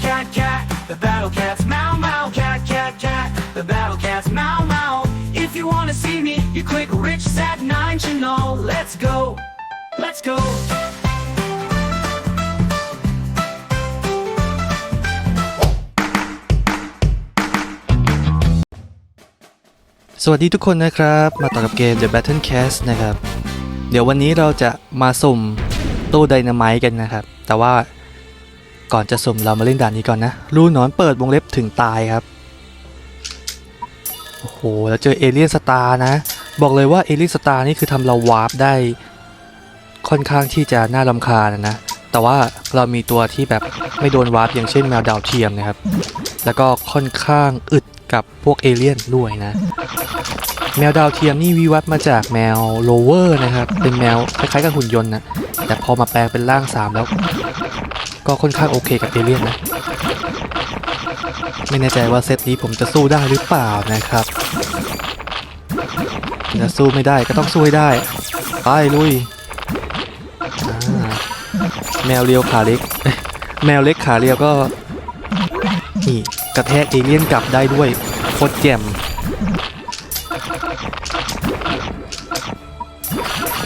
cat, cat, cat. The battle cats, meow, meow, cat, cat, cat. The battle cats, meow, meow. If you wanna see me, you click Rich Sat 9 channel. Let's go, let's go. สวัสดีทุกคนนะครับ มาต่อกับเกม The Battle Cast นะครับ เดี๋ยววันนี้เราจะมาสุ่มตู้ไดนาไมต์กันนะครับ แต่ว่า ก่อนจะสุ่มเรามาเล่นด่านนี้ก่อนนะ รูนอนเปิดวงเล็บถึงตายครับ โอ้โห แล้วเจอเอเลียนสตาร์นะ บอกเลยว่าเอเลียนสตาร์นี่คือทำเราวาร์ปได้ ค่อนข้างที่จะน่ารำคาญนะ แต่ว่าเรามีตัวที่แบบไม่โดนวาร์ปอย่างเช่นแมวดาวเทียมนะครับ แล้วก็ค่อนข้างอึดกับพวกเอเลี่ยนด้วยนะ แมวดาวเทียมนี่วิวัฒน์มาจากแมวโลเวอร์นะครับ เป็นแมวคล้ายๆกับหุ่นยนต์นะแต่พอมาแปลงเป็นร่าง3แล้ว ก็ค่อนข้างโอเคกับเอเลี่ยนนะ ไม่แน่ใจว่าเซตนี้ผมจะสู้ได้หรือเปล่านะครับจะสู้ไม่ได้ก็ต้องสู้ให้ได้ ไปลุย แมวเรียวขาเล็ก แมวเล็กขาเรียวก็นี่กระแทกเอเลี่ยนกลับได้ด้วยโคตรแจ่ม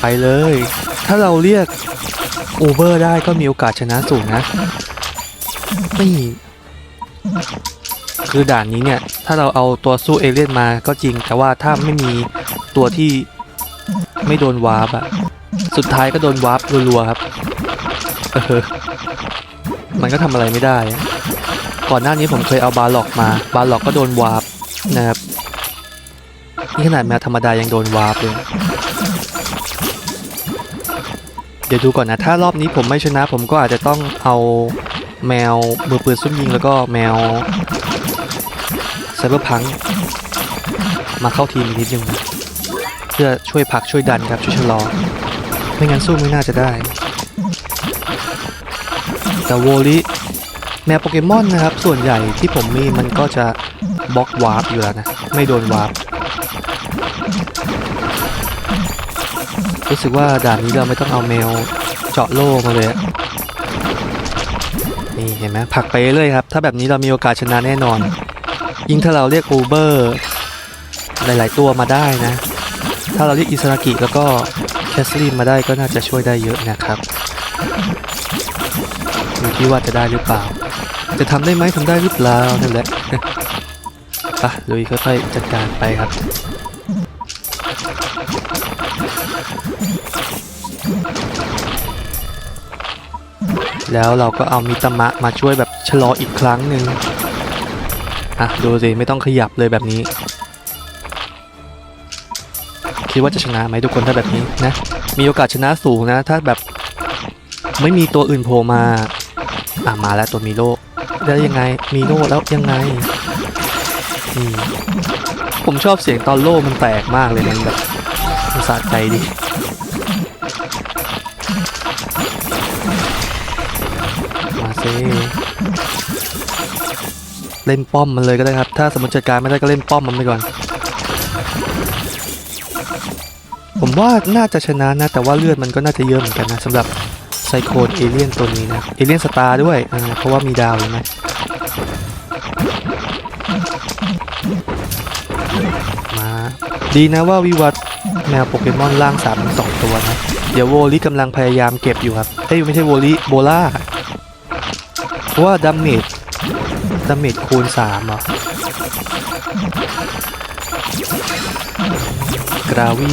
ไปเลย ถ้าเราเรียกโอเวอร์ได้ก็มีโอกาสชนะสูงนะนี่คือด่านนี้เนี่ย ถ้าเราเอาตัวสู้เอเลี่ยนมาก็จริง แต่ว่าถ้าไม่มีตัวที่ไม่โดนวาร์ปอะสุดท้ายก็โดนวาร์ปรัวๆครับ เออ มันก็ทำอะไรไม่ได้ ก่อนหน้านี้ผมเคยเอาบาร์ล็อกมา บาร์ล็อกก็โดนวาร์ปนะครับ นี่ขนาดแมวธรรมดายังโดนวาร์ปเลย เดี๋ยวดูก่อนนะ ถ้ารอบนี้ผมไม่ชนะ ผมก็อาจจะต้องเอาแมวมือปืนซุ่มยิงแล้วก็แมวไซเบอร์พังมาเข้าทีมนิดนึงเพื่อช่วยผลักช่วยดันครับช่วยชะลอ ไม่งั้นสู้ไม่น่าจะได้ แต่โวลิแมวโปเกมอนนะครับ ส่วนใหญ่ที่ผมมีมันก็จะบล็อกวาร์ปอยู่แล้วนะ ไม่โดนวาร์ป รู้สึกว่าด่านนี้เราไม่ต้องเอาแมวเจาะโล่มาเลยอะนี่เห็นไหมผักไปเรื่อยครับ ถ้าแบบนี้เรามีโอกาสชนะแน่นอน ยิ่งถ้าเราเรียกอูเบอร์หลาย ๆ ตัวมาได้นะ ถ้าเราเรียกอิสรากิแล้วก็แคสลีนมาได้ก็น่าจะช่วยได้เยอะนะครับอยู่ที่ว่าจะได้หรือเปล่า จะทำได้ไหมทำได้หรือเปล่านั่นแหละไปะลุยค่อยๆจัดการไปครับ แล้วเราก็เอามิตมะมาช่วยแบบชะลออีกครั้งหนึ่งอะดูสิไม่ต้องขยับเลยแบบนี้ คิดว่าจะชนะไหมทุกคนถ้าแบบนี้นะ มีโอกาสชนะสูงนะ ถ้าแบบไม่มีตัวอื่นโผล่มาอะมาแล้วตัวมีโลแล้วยังไงมีโลแล้วยังไงอืมผมชอบเสียงตอนโล่มันแตกมากเลยมันแบบสะใจดี เล่นป้อมมันเลยก็ได้ครับ ถ้าสมมติจัดการไม่ได้ก็เล่นป้อมมันไปก่อน ผมว่าน่าจะชนะนะ แต่ว่าเลือดมันก็น่าจะเยอะเหมือนกันนะสำหรับไซโคนเอเลียนตัวนี้นะ เอเลียนสตาร์ด้วยเพราะว่ามีดาวเห็นไหมมาดีนะว่าวิวัฒน์แมวโปเกมอนล่างสามสองตัวนะ เดี๋ยวโวลิกำลังพยายามเก็บอยู่ครับ เอ้ยไม่ใช่โวลิโบล่า ราะว่าดาเมจดาเมจคูณสามเหรอกราวี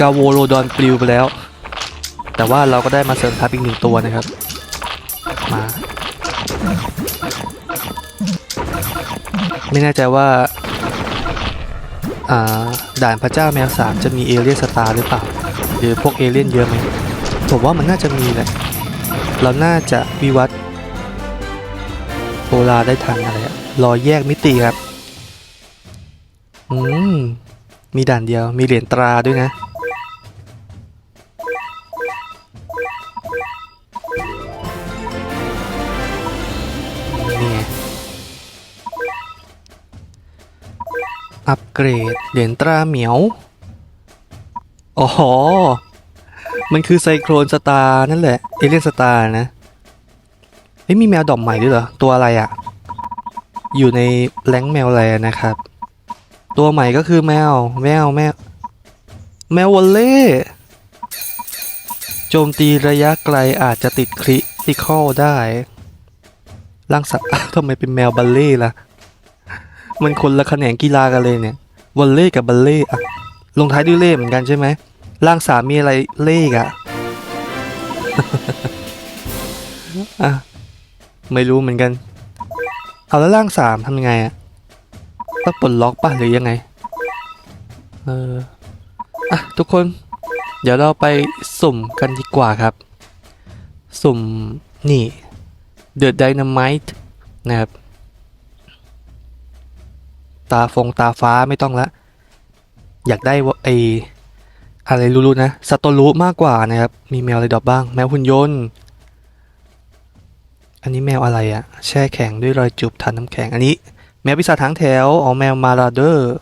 กาโวโลดอนปลิวไปแล้ว แต่ว่าเราก็ได้มาเสริมทัพอีกหนึ่งตัวนะครับ มา ไม่แน่ใจว่าอ่าด่านพระเจ้าแมวสามจะมีเอเลียนสตาร์หรือเปล่า หรือพวกเอเลี่ยนเยอะไหมผมว่ามันน่าจะมีแหละ เราน่าจะวิวัฒน์ โบราได้ทันอะไรอะรอแยกมิติครับ อืม มีด่านเดียว มีเหรียญตราด้วยนะ นี่อัปเกรด เหรียญตราเหมียว อ๋อ มันคือไซโครนสตาร์นั่นแหละ เอเลียนสตาร์นะ เอ้ยมีแมวดอกใหม่ด้วยเหรอ ตัวอะไรอะอยู่ในแรงแมวแลนะครับ ตัวใหม่ก็คือแมว แมวแมว แมววอลเล่โจมตีระยะไกลอาจจะติดคริติคอลได้ร่างสัตว์ทำไมเป็นแมวบัลเล่ล่ะ มันคนละแขนงกีฬากันเลยเนี่ยวอลเล่กับบัลเล่อะลงท้ายด้วยเล่เหมือนกันใช่ไหมร่างสามมีอะไรเล่กอะอะ ไม่รู้เหมือนกัน เอาแล้วร่างสามทำยังไงอะต้องปลดล็อกป่ะหรือยังไง เอออะทุกคน เดี๋ยวเราไปสุ่มกันดีกว่าครับ สุ่มนี่ The Dynamite นะครับ ตาฟงตาฟ้าไม่ต้องละ อยากได้ว่าไออะไรรู้ๆนะสตอรู้มากกว่านะครับ มีแมวอะไรดอกบ้าง แมวหุ่นยนต์ อันนี้แมวอะไรอะแช่แข็งด้วยรอยจูบทานน้ำแข็ง อันนี้ แมวพิศาจทางแถวอ๋อแมวมาราเดอร์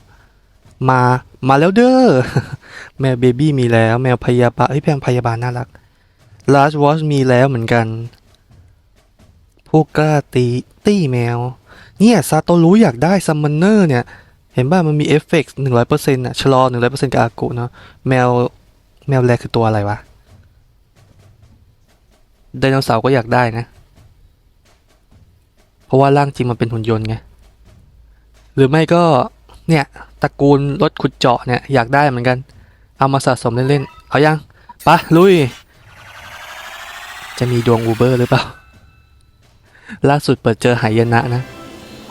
มามาแล้วเด้อแมวเบบี้มีแล้ว แมวพยาบาลเฮ้ยแมวพยาบาลน่ารัก Large Watch มีแล้วเหมือนกัน ผู้กล้าตีตี้แมว เนี่ยซาโตรู้อยากได้ซัมมอนเนอร์เนี่ย เห็นป่ะมันมีเอฟเฟกต์หนึ่งร้อยเปอร์เซ็นต์อะชะลอหนึ่งร้อยเปอร์เซ็นต์กับอากุเนาะแมวแมวแรกคือตัวอะไรวะไดโนเสาร์ก็อยากได้นะ เพราะว่าร่างจริงมันเป็นหุ่นยนต์ไง หรือไม่ก็เนี่ยตระกูลรถขุดเจาะเนี่ยอยากได้เหมือนกัน เอามาสะสมเล่นๆ เอายังปะลุย จะมีดวงอูเบอร์หรือเปล่า ล่าสุดเปิดเจอหายนะนะ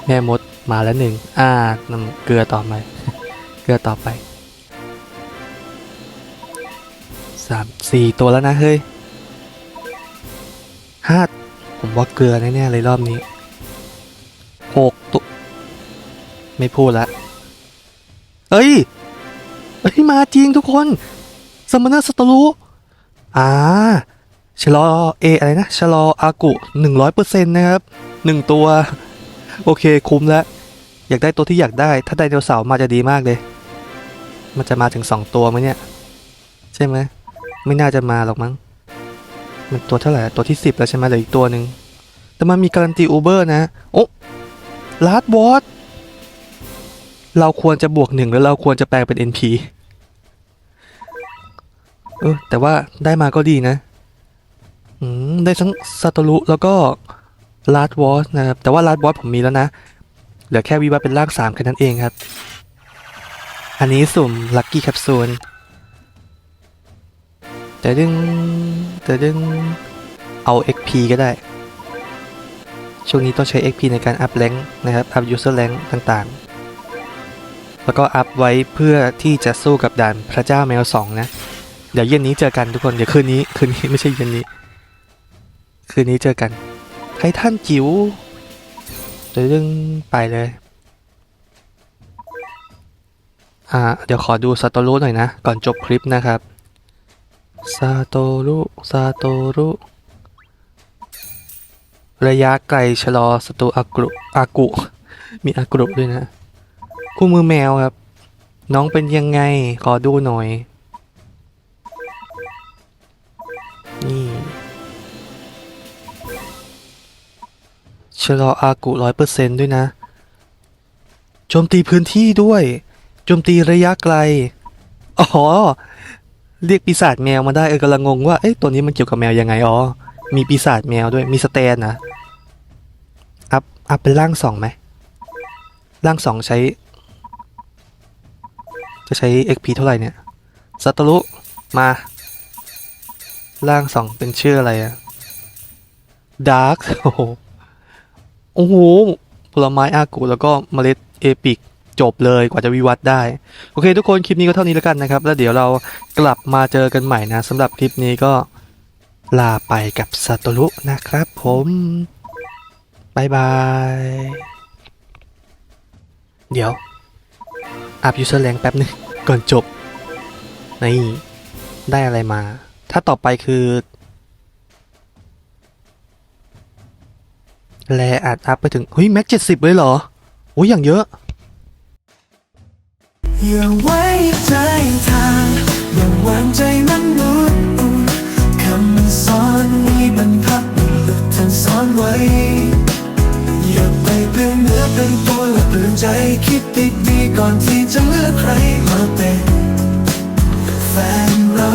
แม่มดมาแล้วหนึ่งอ่านำเกลือต่อไปเกลือต่อไปสามสี่ตัวแล้วนะเฮ้ยห้าผมว่าเกลือแน่ๆเลยรอบนี้ หกตัว ไม่พูดละเอ้ยเอ้ย มาจริงทุกคนสมนาสตรูอ่าชะลอเออะไรนะชะลออากุหนึ่งร้อยเปอร์เซ็นต์นะครับหนึ่งตัว โอเคคุ้มแล้ว อยากได้ตัวที่อยากได้ ถ้าไดโนเสาร์มาจะดีมากเลย มันจะมาถึงสองตัวไหมเนี่ย ใช่ไหมไม่น่าจะมาหรอกมั้ง มันตัวเท่าไหร่ ตัวที่สิบแล้วใช่ไหมเหลืออีกตัวหนึ่ง แต่มันมีการันตีอูเบอร์นะ โอ้ ลาดวอตเราควรจะบวกหนึ่งแล้วเราควรจะแปลงเป็น NP เออแต่ว่าได้มาก็ดีนะอืมได้ทั้งซาโตรุแล้วก็ลาดวอสนะครับ แต่ว่าลาดวอสผมมีแล้วนะ เหลือแค่วิวัฒเป็นร่างสามแค่นั้นเองครับ อันนี้สุ่มลัคกี้แคปซูลแต่ดึงแต่ดึงเอา XP ก็ได้ ช่วงนี้ต้องใช้ XP ในการอัพแรงนะครับ อัพ user rank ต่างๆ แล้วก็อัพไว้เพื่อที่จะสู้กับด่านพระเจ้าแมวสองนะ เดี๋ยวเย็นนี้เจอกันทุกคน เดี๋ยวคืนนี้ คืนนี้ไม่ใช่เย็นนี้ คืนนี้เจอกันไททันจิ๋วเดี๋ยวเรื่องไปเลย อ่า เดี๋ยวขอดูซาโตรุหน่อยนะ ก่อนจบคลิปนะครับซาโตรุซาโตรุ ระยะไกลชะลอศัตรูอากุอากุ มีอากุด้วยนะ คู่มือแมวครับ น้องเป็นยังไง ขอดูหน่อย นี่ ชะลออากุร้อยเปอร์เซนด้วยนะ โจมตีพื้นที่ด้วย โจมตีระยะไกล อ๋อ เรียกปีศาจแมวมาได้ เออกำลังงงว่า เอ๊ะ ตัวนี้มันเกี่ยวกับแมวยังไง อ๋อมีปีศาจแมวด้วย มีสแตนนะ อัพอัพเป็นร่างสองไหมร่างสองใช้ จะใช้ XP เท่าไหร่เนี่ยสัตรุมาร่างสองเป็นชื่ออะไรอะดาร์กโอ้โหโอ้โหผลไม้อากุแล้วก็เมล็ดเอปิกจบเลยกว่าจะวิวัฒน์ได้ โอเคทุกคนคลิปนี้ก็เท่านี้แล้วกันนะครับ แล้วเดี๋ยวเรากลับมาเจอกันใหม่นะสำหรับคลิปนี้ก็ลาไปกับซาโตรุนะครับผม บายบาย เดี๋ยว อัพยูเซอร์แรงแป๊บนึง ก่อนจบ นี่ ได้อะไรมา ถ้าต่อไปคือแลอาจอัพไปถึง เฮ้ย แม็กเจ็ดสิบเลยเหรอ โอ้ยอย่างเยอะอย่าไว้ใจทางอย่าวางใจมันุษย์คำสอนนี้บรรพบุรุษท่านสอนไว้ เพื่เนื้อเป็นตัวและเปลื่นใจคิดติดมีก่อนที่จะเลือกใครมาเป็นแฟนเรา